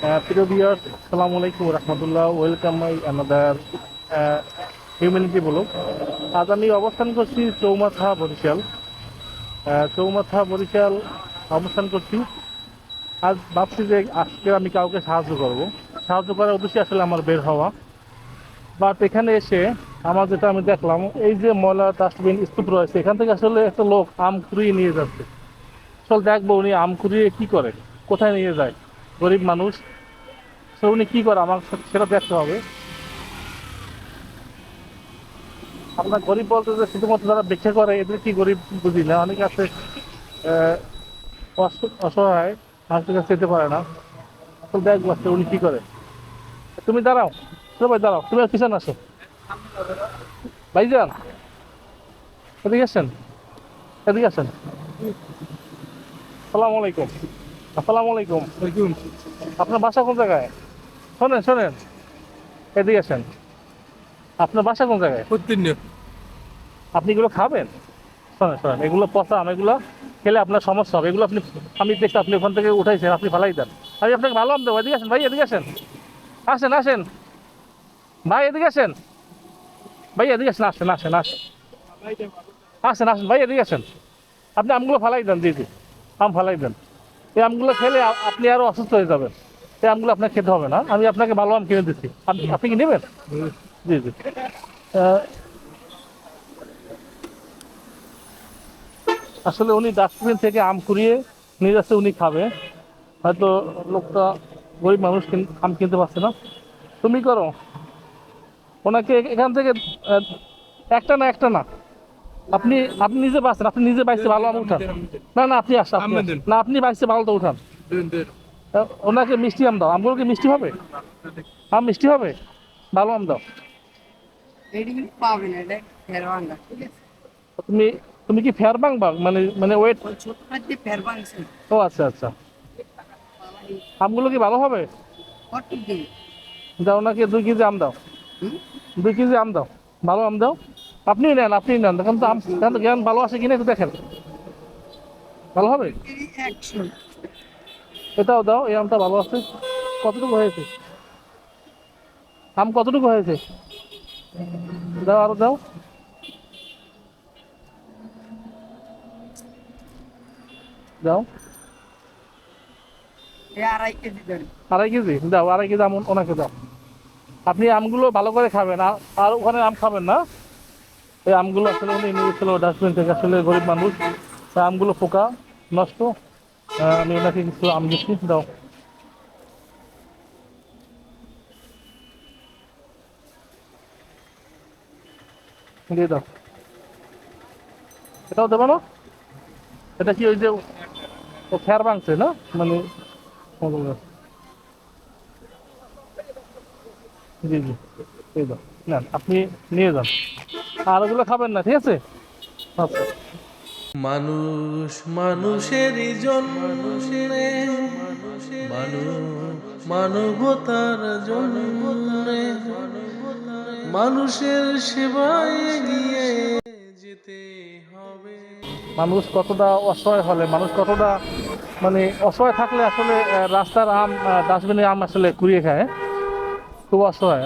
প্রিয় ভিউয়ার্স আসসালামু আলাইকুম রহমতুল্লাহ। Welcome my another humanity blog আজ আমি অবস্থান করছি চৌমাথা বরিশাল। চৌমাথা বরিশাল অবস্থান করছি। আজ ভাবছি যে আজকে আমি কাউকে সাহায্য করব। সাহায্য করার উদ্দেশ্যে আসলে আমার বের হওয়া। বাট এখানে এসে আমার যেটা আমি দেখলাম, এই যে ময়লা ডাস্টবিন স্তূপ রয়েছে, এখান থেকে আসলে একটা লোক আম কুড়িয়ে নিয়ে যাচ্ছে। আসলে দেখব উনি আম কুড়িয়ে কী করে, কোথায় নিয়ে যায়। গরিব মানুষ তো উনি কী করে? আমার সেটা দেখতে হবে। আপনার গরিব বলতে যে শুধুমাত্র যারা ভিক্ষা করে, এদের কি গরিব বুঝি না? অনেকে আছে অসহায় মানুষের কাছে যেতে পারে না। তো দেখব আজকে উনি কী করে? তুমি দাঁড়াও, সবাই দাঁড়াও, তুমি পিছনে আসো। ভাইজান, এদিকে আসেন এদিকে আসেন। আসসালামু আলাইকুম। আসসালামু আলাইকুম। আপনার বাসা কোন জায়গায়? শোনেন শোনেন। এদিকে আসেন। আপনার বাসা কোন জায়গায়? আপনি এগুলো খাবেন? শোনেন শোনেন। এগুলো পচা আম এগুলো খেলে আপনার সমস্যা হবে। এগুলো আপনি আমি দেখতে আপনি ওখান থেকে উঠাইছেন আপনি ফালাই দেন। আমি আপনাকে ভালো আম দেবো। এদিকে আসেন ভাই এদিকে আসেন। আসেন আসেন। ভাই এদিকে আসেন। ভাই এদিকে আসেন আসেন আসেন আসেন। আসেন আসেন ভাই এদিকে আসেন। আপনি আমগুলো ফালাই দেন দিদি আম ফালাই দেন। এই আমগুলো খেলে আপনি আরও অসুস্থ হয়ে যাবেন। এই আমগুলো আপনাকে খেতে হবে না। আমি আপনাকে ভালো আম কিনে দিচ্ছি। আপনি কি নেবেন? জি জি। আসলে উনি ডাস্টবিন থেকে আম কুড়িয়ে নিয়ে যাচ্ছে উনি খাবে। হয়তো লোকটা গরিব মানুষ কিন- আম কিনতে পারছে না। তুমি করো। ওনাকে এখান থেকে একটা না একটা না। আপনি আপনি নিজে বাঁচছেন আপনি নিজে বাইসে ভালো আম উঠান। না না আপনি আসেন। না আপনি বাইসে ভালোটা উঠান। আহ, ওনাকে মিষ্টি আম দাও। আমগুলো কি মিষ্টি হবে? আম মিষ্টি হবে? ভালো আম দাও। তুমি তুমি কি ফেয়ার বাং বাং মানে মানে ওয়েট? ও আচ্ছা আচ্ছা। আমগুলো কি ভালো হবে? দাও ওনাকে দুই কেজি আম দাও। দুই কেজি আম দাও। ভালো আম দাও। আপনি নেন আপনি নেন। দেখেন তো দেখেন তো জ্ঞান ভালো আছে কিনা একটু দেখেন। ভালো হবে? এটাও দাও এই আমটা ভালো আছে। কতটুকু হয়েছে? আম কতটুকু হয়েছে? দাও আরও দাও। দাও। আড়াই কেজি দেন। আড়াই কেজি? দাও আড়াই কেজি আম ওনাকে দাও। আপনি আমগুলো ভালো করে খাবেন আর ওখানে আম খাবেন না? এই আমগুলো আসলে উনি নিয়েছিল ডাস্টবিন থেকে, আসলে গরিব মানুষ। আমগুলো পোকা, নষ্ট। আমি ওনাকে কিছু আম দিচ্ছি, দাও। দিয়ে দাও। এটাও দেবো না এটা কি ওই যে ও ফের ভাঙছে না? মানে জি জি। এই দাও নেন আপনি নিয়ে যান। আর ওগুলো খাবেন না ঠিক আছে? আচ্ছা। মানুষ মানুষের জন্য মানুষ মানবতার মানুষের সেবায় এগিয়ে যেতে হবে। মানুষ কতটা অসহায় হলে মানুষ কতটা মানে অসহায় থাকলে আসলে রাস্তার আম ডাস্টবিনের আম আসলে কুড়িয়ে খায় খুব অসহায়।